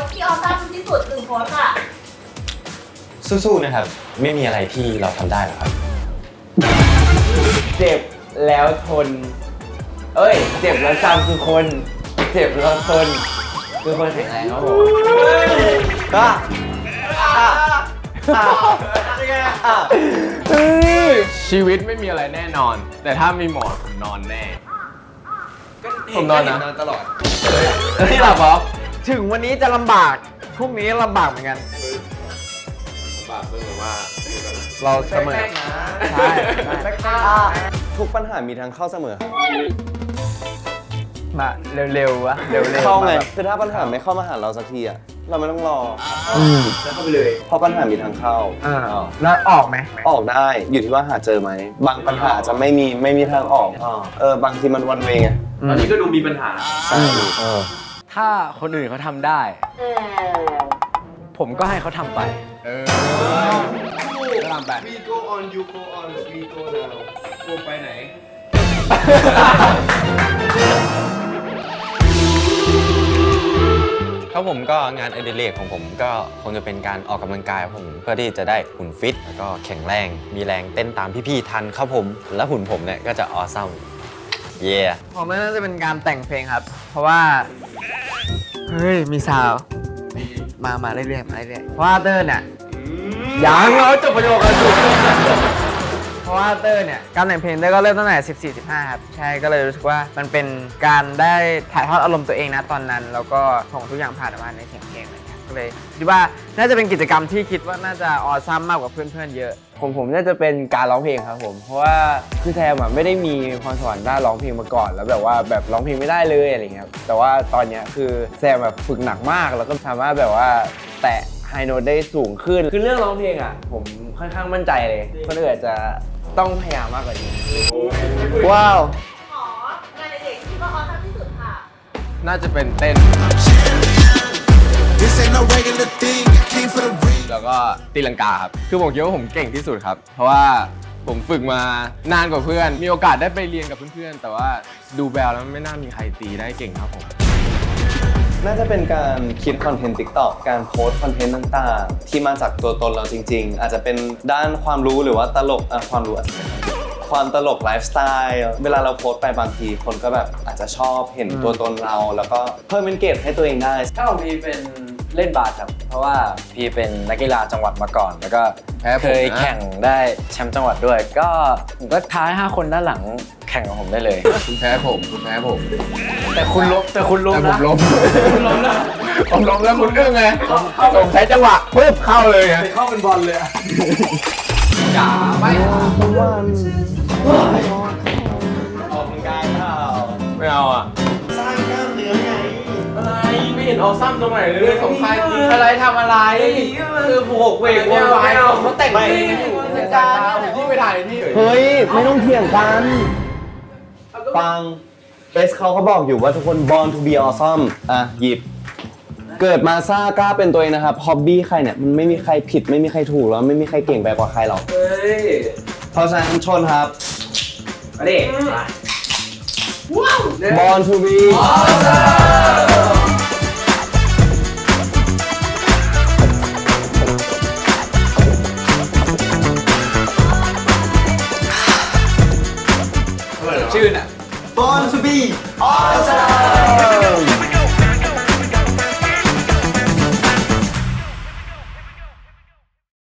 สที่ออซ่าที่สุดหนึ่งโพสต์ค่ะ สู้ๆนะครับ ไม่มีอะไรที่เราทำได้หรอกครับ เจ็บแล้วทน เอ้ย เจ็บแล้วจำคือคน เจ็บแล้วทน คือคนแข็งแรงครับผมอะอะชีวิตไม่มีอะไรแน่นอน แต่ถ้ามีหมอนนอนแน่ ผมนอนนะ ตลอด เฮ้ยหลับเหรอ ถึงวันนี้จะลำบากพรุ่งนี้ลำบากเหมือนกันเราเสมอใช่อะทุกปัญหามีทางเข้าเสมอมาเร็วๆวะเร็วๆเข้าไงมแบบคือถ้าปัญหาไม่เข้ามาหาเราสักทีอะเราไม่ต้องรอแล้วเข้าไปเลยเพราะปัญหามีทางเข้าอ่าแล้วออกไหมออกได้อยู่ที่ว่าหาเจอไหมบางปัญหาจะไม่มีไม่มีทางออกอ๋อเออบางทีมันวันเวงไงตอนนี้ก็ดูมีปัญหา ใช่เออ ถ้าคนอื่นเขาทำได้ ผมก็ให้เขาทำไป เออก็ทำไป We go on you go on we go now go ไปไหน ครับผมก็งานอดิเรกของผมก็คงจะเป็นการออกกำลังกายครับผมเพื่อที่จะได้หุ่นฟิต แล้วก็แข็งแรงมีแรงเต้นตามพี่ๆทันครับผม และหุ่นผมเนี่ยก็จะออซัมเย่ ผมว่าน่าจะเป็นการแต่งเพลงครับ เพราะว่า เฮ้ย มีสาว มา มาเรื่อยๆมาเรื่อยๆเพราะว่าเตอร์เนี่ยยังเราจบประโยคกันอยู่เพราะว่าเตอร์เนี่ยการแต่งเพลงเตอร์ก็เริ่มตั้งแต่ 14 15 ครับ ใช่ก็เลยรู้สึกว่ามันเป็นการได้ถ่ายทอดอารมณ์ตัวเองนะตอนนั้น แล้วก็ส่งทุกอย่างผ่านออกมาในเสียงเพลงอะไรเงี้ย ก็เลยคิดว่าน่าจะเป็นกิจกรรมที่คิดว่าน่าจะออซัมมากกว่าเพื่อนๆเยอะ ผมผมน่าจะเป็นการร้องเพลงครับผม เพราะว่าคือแทมอะไม่ได้มีพรสวรรค์ด้านร้องเพลงมาก่อน แล้วแบบว่าแบบร้องเพลงไม่ได้เลยอะไรเงี้ยครับแต่ว่าตอนเนี้ยคือแซมแบบฝึกหนักมากแล้วก็สามารถแบบว่าแตะไฮโน้ตได้สูงขึ้น คือเรื่องร้องเพลงอะ ผมค่อนข้างมั่นใจเลยคนอื่นอาจจะต้องพยายามมากกว่านี้ว้าว ขอ งานเด็กที่ว่าออซัมที่สุดค่ะ น่าจะเป็นเต้น This ain't no regular thing. I came for the ring. แล้วก็ตีลังกาครับ คือผมคิดว่าผมเก่งที่สุดครับ เพราะว่าผมฝึกมานานกว่าเพื่อน มีโอกาสได้ไปเรียนกับเพื่อนๆ แต่ว่าดูแววแล้วไม่น่ามีใครตีได้เก่งครับผม น่าจะเป็นการคิดคอนเทนต์ TikTok การโพสต์คอนเทนต์ต่างๆ ที่มาจากตัวตนเราจริง ๆ อาจจะเป็นด้านความรู้หรือว่าตลกอะความรู้อาจจะเป็นความตลกไลฟ์สไตล์เวลาเราโพสต์ไปบางที คนก็แบบอาจจะชอบเห็นตัวตนเรา แล้วก็เพิ่มเป็นเกจให้ตัวเองได้ ถ้าของพี่เป็น เล่นบาสครับ เพราะว่าพี่เป็นนักกีฬาจังหวัดมาก่อน แล้วก็แพ้ผมนะ เคยแข่งได้แชมป์จังหวัดด้วย ก็ผมก็ท้าย5คนด้านหลังแข่งกับผมได้เลย คุณแพ้ผมคุณแพ้ผม แต่คุณล้มแต่คุณล้มแต่ผมนะล้มผมล้มแล้วผมล้มแล้วคุณอึ้งไงผมใช้จังหวะปึ๊บเข้าเลยไงเข้าเป็นบอลเลยอย่าไม่อ เห็นออซัมตรงไหนเลยสงสัยอะไรทำอะไร คือผูกเวกโวยวายเขาแต่งเพลงสายตาผมที่ไปถ่ายในที่เฮ้ย ไม่ต้องเถียงกัน ฟังเอสเขาเขาบอกอยู่ว่าทุกคน born to be awesome อะ หยิบ เกิดมาซ่ากล้าเป็นตัวเองนะครับฮอบบี้ใครเนี่ย มันไม่มีใครผิดไม่มีใครถูกแล้วไม่มีใครเก่งไปกว่าใครหรอกเพราะฉะนั้นชนครับมาดิ born to be ชื่อน่ะ born to be awesome